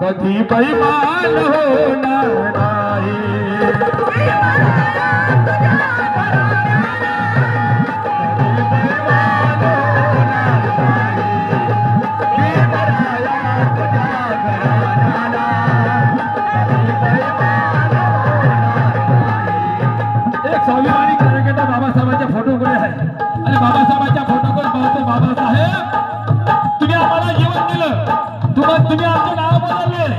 कधी बैमान होणार नाही जीवन तुम्हा तुम्ही आमचं नाव बदलले.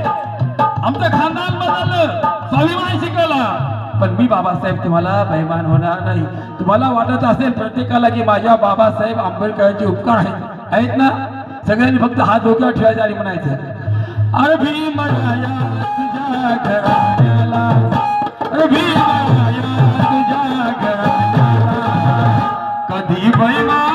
आमचं खानदान बदललं. स्वाभिमान शिकवला. पण मी बाबासाहेब तुम्हाला बैमान होणार नाही. तुम्हाला वाटत असेल प्रत्येकाला की माझ्या बाबासाहेब आंबेडकरांचे उपकार आहेत. आहेत ना? सगळ्यांनी फक्त हात डोक्यावर ठेवायचा आणि म्हणायचं. अरे भीमराया तुझ्या घराण्याला. अरे भीमराया तुझ्या घराण्याला. कधी बैमाल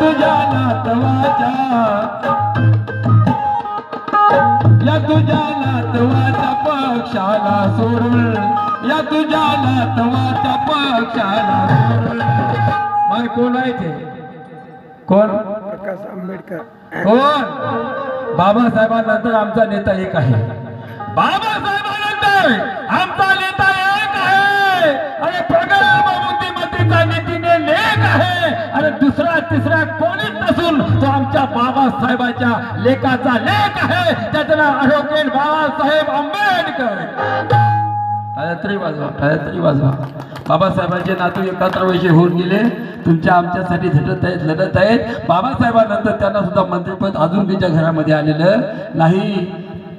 तुझ्या नातवाच्या या तुझ्या नातवाच्या पक्षाला सोडून. या तुझ्या नातवाच्या पक्षाला सोडून. मग कोण आहे ते? कोण? प्रकाश आंबेडकर. कोण? बाबासाहेबांनंतर आमचा नेता एक आहे. बाबासाहेबांनंतर आमचा नेता एक आहे. आणि आणि दुसरा तिसरा कोणीच नसून तो आमच्या बाबासाहेबांच्या लेखाचा लेख आहे. त्याचं नाव ॲडव्होकेट बाबासाहेब आंबेडकर. टाळ्यातरी वाजवा टाळ्यातरी वाजवा. बाबासाहेबांचे नातू एकत्र वर्षे होऊन गेले. तुमच्या आमच्यासाठी झटत आहेत लढत आहेत. बाबासाहेबांनंतर त्यांना सुद्धा मंत्रिपद अजून घरामध्ये आलेलं नाही.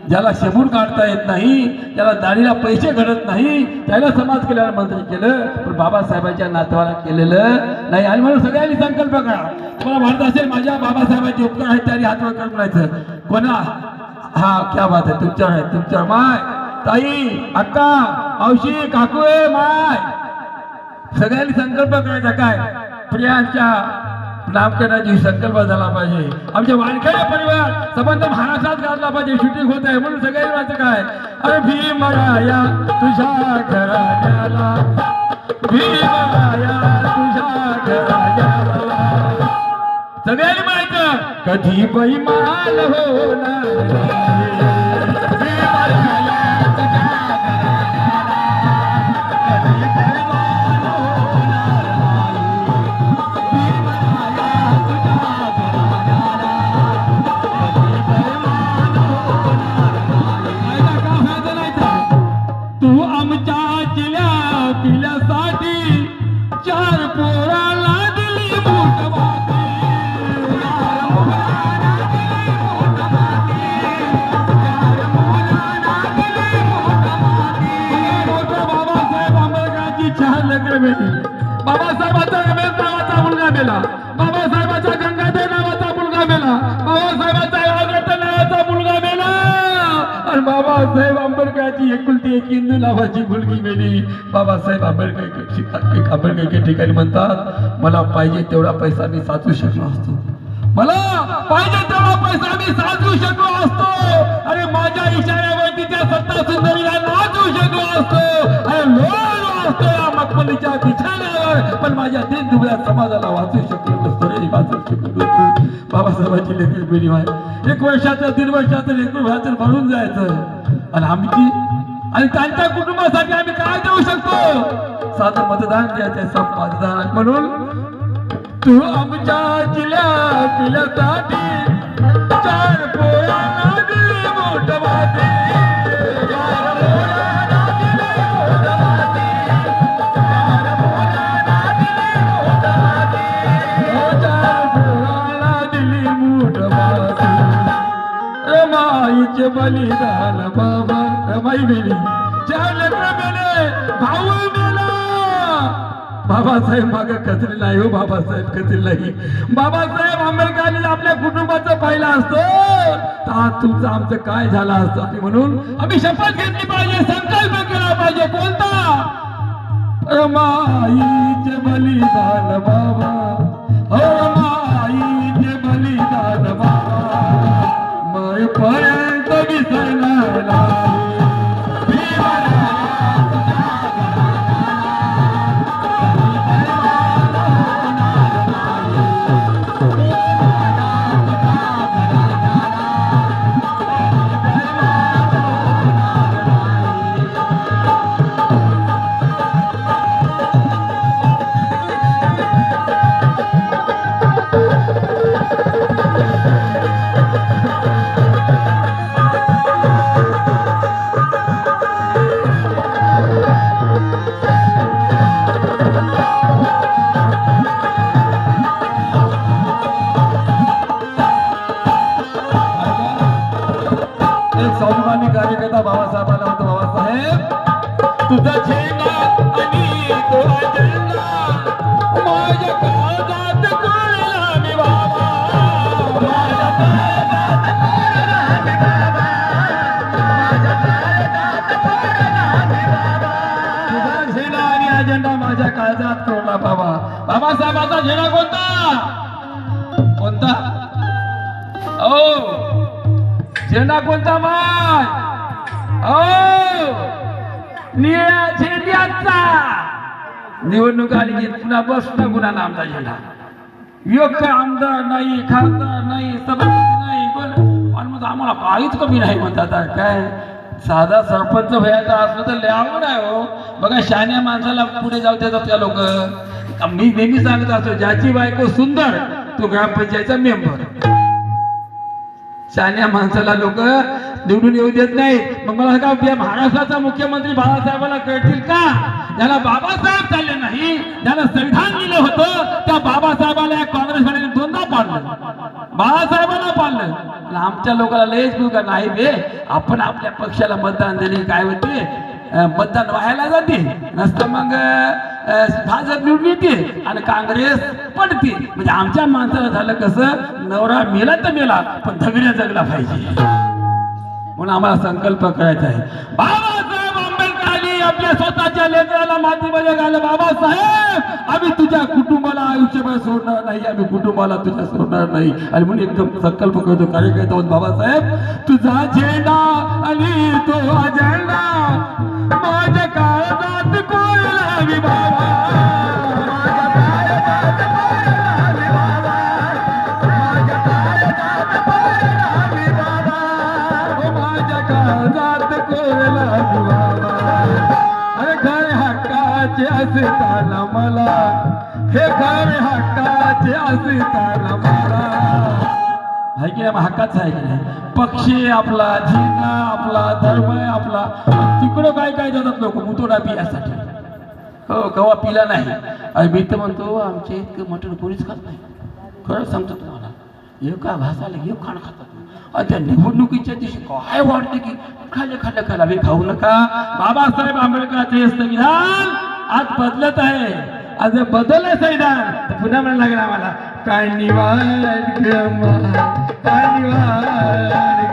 ज्याला शेबून काढता येत नाही त्याला दाढीला पैसे घडत नाही त्याला समाज कल्याण मंत्री केलं पण बाबासाहेबांच्या नातवाला केलेलं नाही. आणि म्हणून सगळ्यांनी संकल्प करा. तुम्हाला म्हणत असेल माझ्या बाबासाहेबांचे उपकार आहेत त्याने हातवर करून म्हणायचं कोणा? हा क्या बात आहे तुमच्यावर आहे तुमच्यावर माय. ताई अक्का मावशी काकू ए माय. सगळ्यांनी संकल्प करायचा काय? प्रियांच्या नामकरणाची संकल्प झाला पाहिजे. आमचे वानखेडे परिवार संबंध महाराष्ट्रात घातला पाहिजे. शूटिंग होत आहे म्हणून सगळ्यांनी व्हायचं काय? अरे भीमराया तुझ्या घराण्याला. भीमराया तुझ्या घराण्याला. सगळ्यांनी माहीत कधी बैमाल होणार नाही. भीमराया तुझ्या नावाची मुलगी मेली. बाबासाहेब आंबेडकर आंबेडकर ठिकाणी म्हणतात मला पाहिजे तेवढा पैसा मी साचू शकलो असतो. मला पाहिजे तेवढा पैसा मी साचू शकलो असतो. अरे माझ्या इशाऱ्यावरती त्या सत्ता सुंदरीला नाचू शकलो असतो. अरे लोळलो असतो या मखमलीच्या बिछाण्यावर. पण माझ्या दिन दुबळ्या समाजाला वाचू शकलो नसतो रे वाचू शकलो नसतो. बाबासाहेबांची लेखी पिढी आहे एक वर्षाचं दीड वर्षाचं लेकरू व्हायचं भरून जायचं. आणि आमची आणि त्यांच्या कुटुंबासाठी आम्ही काय देऊ शकतो? साधं मतदान द्यायचं मतदान म्हणून. तू आमच्या जिल्ह्यासाठी हो, बली रमाई गेली चार मेले भाऊ मेला. बाबासाहेब माग कचरी नाही हो बाबासाहेब कचरी नाही. बाबासाहेब आंबेडकरांनी आपल्या कुटुंबाचं पाहिलं असतं. तर आज तुमचं आमचं काय झालं असतं आणि म्हणून आम्ही शपथ घेतली पाहिजे संकल्प केला पाहिजे. कोणता? माईचे बलिदान बाबा. हो माईचे बलिदान बाबा. मरेपर्यंत आणि माझ्या काळजात कोरला बाबा. बाबासाहेबाचा झेंडा कोणता? कोणता? ओ! झेंडा कोणता माय? ओ! निळ्या झेंड्याचा. निवडणूक आली की पुन्हा बस ना पुन्हा आमचा झेंडा. योग्य आमदार नाही खासदार नाही सभापती नाही पण आम्हाला काहीच कमी नाही म्हणतात. काय? साधा सरपंच व्हायचा असलं तर लय अवघड आहे हो. बघा शहाण्या माणसाला पुढे जाऊ देतात त्या लोक? मी नेहमी सांगत असतो ज्याची बायको सुंदर तो ग्रामपंचायतचा मेंबर. शहाण्या माणसाला लोक निवडून येऊ देत नाही मग मला का या महाराष्ट्राचा मुख्यमंत्री बाळासाहेबाला कळतील का? ज्याला बाबासाहेब चालले नाही ज्याला संविधान दिलं होतं त्या बाबासाहेबाला या काँग्रेसवाल्याने दोनदा पाडलं. बाळासाहेबांना पाडलं. आमच्या लोकांना लयच का नाही बे. आपण आपल्या पक्षाला मतदान दिले काय होते? मतदान व्हायला जाते. नसतं मग भाजप निवडून येते आणि काँग्रेस पडते. म्हणजे आमच्या माणसाला झालं कसं? नवरा मेला तर मेला पण धगड्या जगला पाहिजे. म्हणून आम्हाला संकल्प करायचा आहे. बाबासाहेब आंबेडकरांनी आपल्या स्वतःच्या लेकराला मातीमध्ये घालं बाबासाहेब आम्ही तुझ्या कुटुंबाला आयुष्यभर सोडणार नाही आम्ही कुटुंबाला तुझ्या सोडणार नाही. आणि म्हणून एकदम संकल्प करतो कार्यकर्ता आहोत बाबासाहेब तुझा झेंडा आणि तो झेंडा माझ्या काळजात कोण बाबा. असताना मला. हे खरे हक्काचे असताना मला. आहे की हक्काच आहे की नाही? पक्षी आपला जिल्हा आपला धर्म आपला. तिकडं काय काय जातात लोक? मुतोडा पियासाठी हो कवा पिला नाही. अरे मी तर म्हणतो आमच्या इतकं मटण कोणीच खात नाही. खरंच सांगतो तुम्हाला एका काय भासाला एक खाणं खातात आणि त्या निवडणुकीच्या दिवशी काय वाटते की खाल्ले खाल्ले खायला बे खाऊ नका. बाबासाहेब आंबेडकरांचे संविधान आज बदलत आहे. आज जर बदललं सैदान. तर पुन्हा म्हणायला लागला आम्हाला काय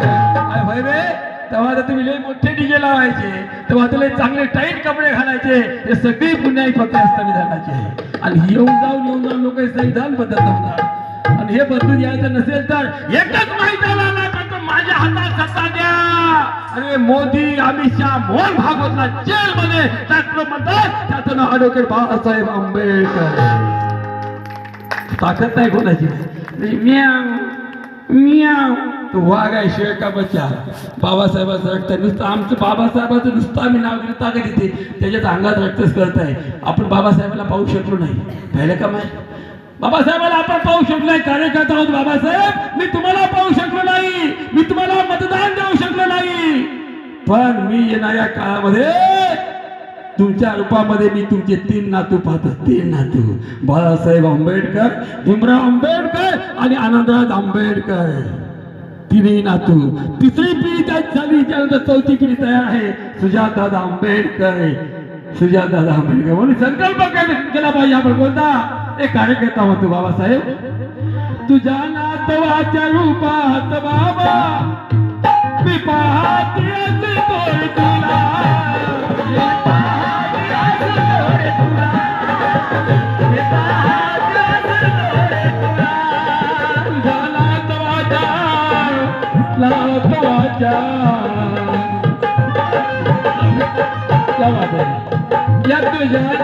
काय तेव्हा तर तुम्ही लय मोठे डीजे लावायचे. तेव्हा तुला चांगले टाईट कपडे घालायचे. हे सगळी पुन्हा फक्त या आणि येऊन जाऊन येऊन जाऊन लोक संविधान बदलत होणार आणि हे बदलून यायचं नसेल तर एकच माहिती माझ्या हातात सत्ता द्या. अरे मोदी अमित शहा मोहन भागवतला जेलमध्ये टाकलं म्हणतात त्याचं नाव ॲडव्होकेट बाळासाहेब आंबेडकर. ताकद नाही कोणाची. तो वाघ आहे शेळ का बच्चा? बाबासाहेबाचं रक्त नुसतं आमचं बाबासाहेबाचं नुसतं आम्ही नाव घेऊन ताकद येते. त्याच्यात अंगात रक्तच करत आहे आपण बाबासाहेबाला पाहू शकलो नाही. पाहिलं का माहिती बाबासाहेबाला आपण पाहू शकलो नाही. कार्यकर्ता आहोत बाबासाहेब. मी तुम्हाला पाहू शकलो नाही. मी तुम्हाला मतदान देऊ शकलो नाही. पण मी येणाऱ्या काळामध्ये तुमच्या रूपामध्ये मी तुमचे तीन नातू पाहतो. तीन नातू. बाळासाहेब आंबेडकर भीमराव आंबेडकर आणि आनंदराज आंबेडकर. तिन्ही नातू. तिसरी पिढी त्यात झाली. त्यानंतर चौथी पिढी तयार आहे. सुजातदादा आंबेडकर. सुजातदादा आंबेडकर. म्हणून संकल्प केला पाहिजे आपण कोणता? एक कार्यकर्ता होतो बाबासाहेब. तुझ्या नातवाच्या रूपात बाबा. मी पाहते असे तोड तुला. मी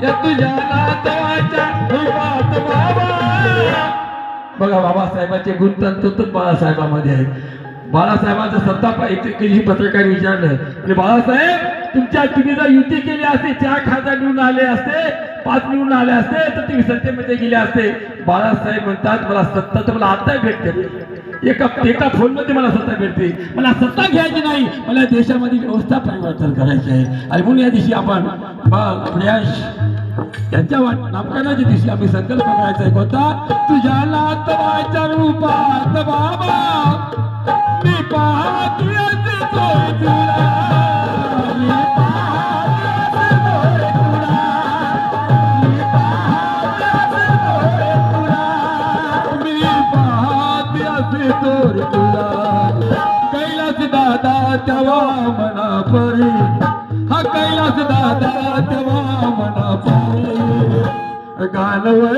या तुझ्या नातवाच्या रूपात बाबा. बघा बाबासाहेबांचे गुण तंतोतच बाळासाहेबांमध्ये आहेत. बाळासाहेबांचा सत्ता एक पत्रकार विचारलं. म्हणजे बाळासाहेब तुमच्या तुम्ही जर युती केली असते चार खासदार निवडून आले असते पाच निवडून आले असते तर तुम्ही सत्तेमध्ये गेले असते. बाळासाहेब म्हणतात मला सत्ता तर मला आता भेटते. एका एका फोनमध्ये मला सत्ता भेटते. मला सत्ता घ्यायची नाही. मला देशामध्ये व्यवस्था परिवर्तन करायची आहे. आणि म्हणून या दिवशी आपण बा- प्रयास यांच्या वाट नामकरणाच्या दिवशी आम्ही संकल्प करायचा आहे कोणता तुझ्या नातवाच्या रूपात बाबा मी पाहा तुझ्या هٿوڙ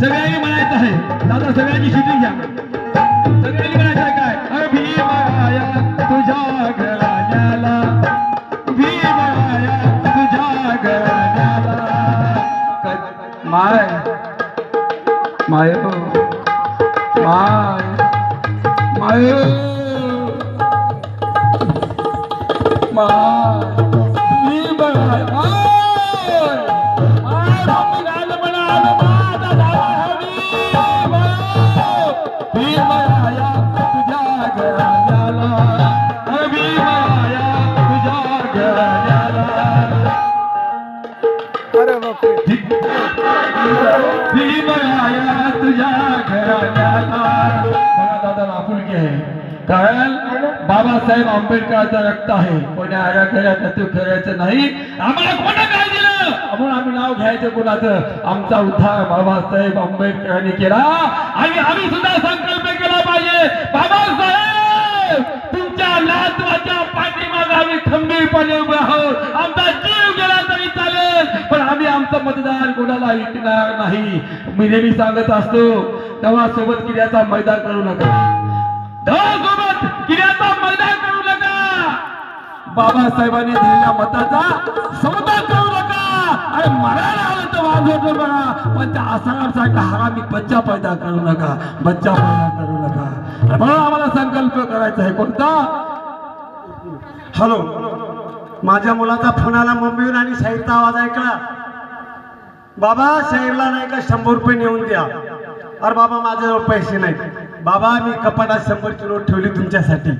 سگي من آهي. دادر سڳيان جي شڪ कारण बाबासाहेब आंबेडकरांचा रक्त आहे. कोणी आराखड्या खेळात तू खेळायचं नाही. आम्हाला कोणा काय म्हणून आम्ही नाव घ्यायचं कोणाचं? आमचा उद्धार बाबासाहेब आंबेडकरांनी केला. आणि आम्ही सुद्धा संकल्प केला पाहिजे. बाबासाहेब तुमच्या नातवाच्या पाठीमागे आम्ही खंबीरपणे उभे आहोत. आमचा जीव गेला तरी चालेल. पण आम्ही आमचं मतदान कोणाला ऐकणार नाही? मी नेहमी सांगत असतो तेव्हा सोबत किड्याचा मैदान करू नका. सोबत किड्याचा मैदान करू नका. बाबासाहेबांनी दिलेल्या मताचा सौदा करू काय मरायला आलं तर वाजवतो बघा पण त्या आसारासारखा हरामी बच्चा पैदा करू नका बच्चा पैदा करू नका. म्हणून आम्हाला संकल्प करायचा आहे. कोणता? हॅलो. माझ्या मुलाचा फोन आला मुंबईहून आणि शाहीरचा आवाज ऐकला. बाबा शाहीरला नाही का शंभर रुपये नेऊन द्या. अरे बाबा माझ्याजवळ पैसे नाहीत. बाबा मी कपाटात शंभर किलो ठेवली तुमच्यासाठी.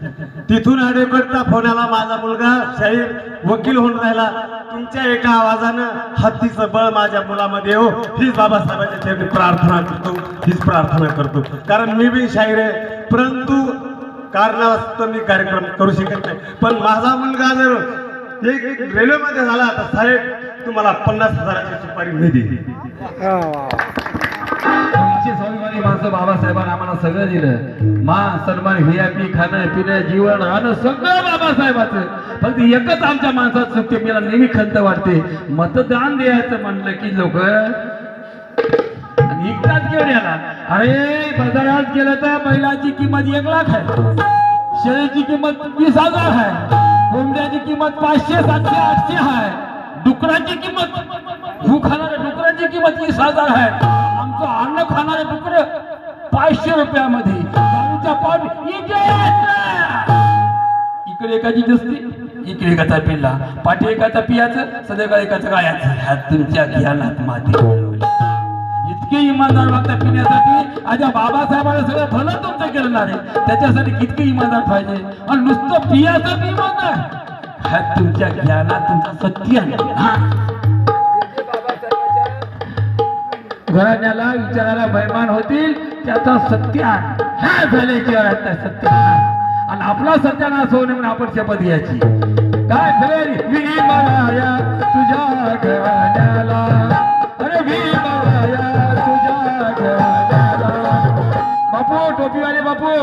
तिथून अडेकडचा फोन आला माझा मुलगा शाहीर वकील होऊन राहिला. तुमच्या एका आवाजानं हत्तीचं बळ माझ्या मुलामध्ये हो हीच बाबासाहेबांच्या चरणी प्रार्थना करतो हीच प्रार्थना करतो. कारण मी बी शाहीर आहे परंतु कारणास्तव मी कार्यक्रम करू शकत नाही. पण माझा मुलगा जर एक रेल्वेमध्ये झाला तर साहेब तुम्हाला पन्नास हजाराची सुपारी निधी आमची स्वाभिमानी माणसं बाबासाहेबांना आम्हाला सगळं दिलं. मान सन्मान व्ही आय पी खाणं पिणं जीवन राहणं सगळं बाबासाहेबाचं. फक्त एकच आमच्या माणसात चुकते मला नेहमी खंत वाटते. मतदान द्यायचं म्हणलं की लोक आणि घेऊन याला अरे बाजारात गेलं तर बैलाची किंमत एक लाख आहे. शेळीची किंमत वीस हजार आहे. कोंबड्याची किंमत पाचशे सातशे आठशे आहे. डुकराची किंमत भूक खाणाऱ्या डुकराची किंमत वीस हजार आहे. आमचं अन्न खाणारे डुकर पाचशे रुपयामध्ये. दारूच्या इकडे एकाची दिसते इकडे एकाचा पिल्ला. पाठी एकाचा पियाचं सध्या एकाचं गायाचं. ह्यात तुमच्या ज्ञानात माती मिळवली. इतके इमानदार वागता पिण्यासाठी आजा बाबासाहेबांना सगळं भलं तुमचं केलं आहे. त्याच्यासाठी कितके इमानदार पाहिजे आणि नुसतं पियाचं इमानदार. ह्यात तुमच्या ज्ञानात तुमचा सत्य आहे. घराण्याला विचारायला बैमान होतील त्याचा सत्यान ह्या झाल्याची अर्थ सत्य आणि आपला सत्यानाश होऊ नये म्हणून आपण शपथ घ्यायची. काय सगळ्यांनी भीमराया तुझ्या घराण्याला. अरे भीमराया तुझ्या घराण्याला. बापू टोपीवाले बापू.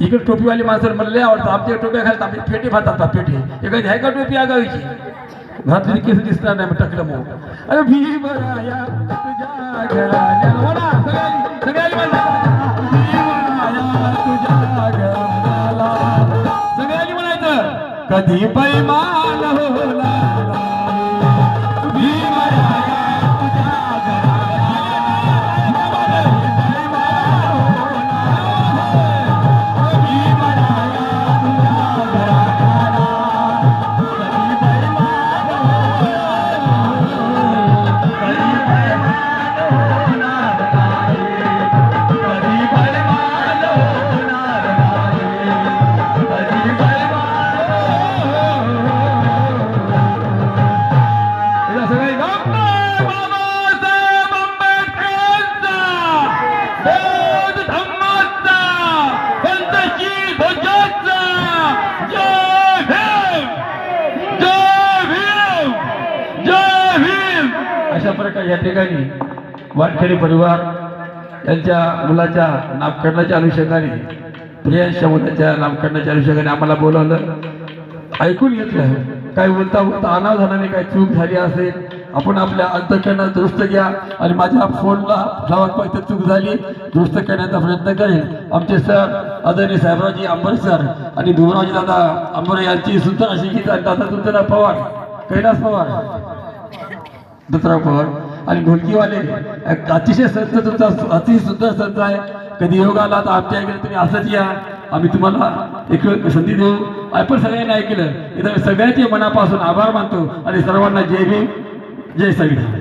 इकडे टोपीवाली माणसं मला लय आवडतं आमच्या टोप्या घालतात आपली पेटी फातात पेटी. इकडे आहे का टोपी आगावीची? घातली केस दिसणार नाही मग टाकलं मग. अरे भीमराया तुझ्या म्हणा सगळ्यांनी सगळ्यांनी म्हणा तुझ्या सगळ्यांनी म्हणायचं कधी पैमान होणार वानखेडे परिवार यांच्या मुलाच्या नामकरणाच्या अनुषंगाने प्रियांशा मुलाच्या नामकरणाच्या अनुषंगाने आम्हाला बोलवलं. ऐकून घेतलं. काय बोलता बोलता अनावधानाने काही चूक झाली असेल आपण आपल्या अंतकरणात दुरुस्त घ्या आणि माझ्या फोनला फ्लावर पाहिजे चूक झाली दुरुस्त करण्याचा प्रयत्न करेल. आमचे सर आदरणीय साहेबरावजी अंबर सर आणि धुमरावजी दादा अंबर यांची सुंदर अशी गीत आणि दादा तुमचं पवार कैलास पवार दत्तराव पवार आणि ढोलकीवाले अतिशय संत तुमचा अतिशय सुंदर संत आहे. कधी योग आला तर आमच्या इकडे तुम्ही असंच या. आम्ही तुम्हाला एक संधी देऊ. आपण सगळ्यांनी ऐकलं इथं सगळ्यांचे मनापासून आभार मानतो. आणि सर्वांना जय भीम जय संविधान.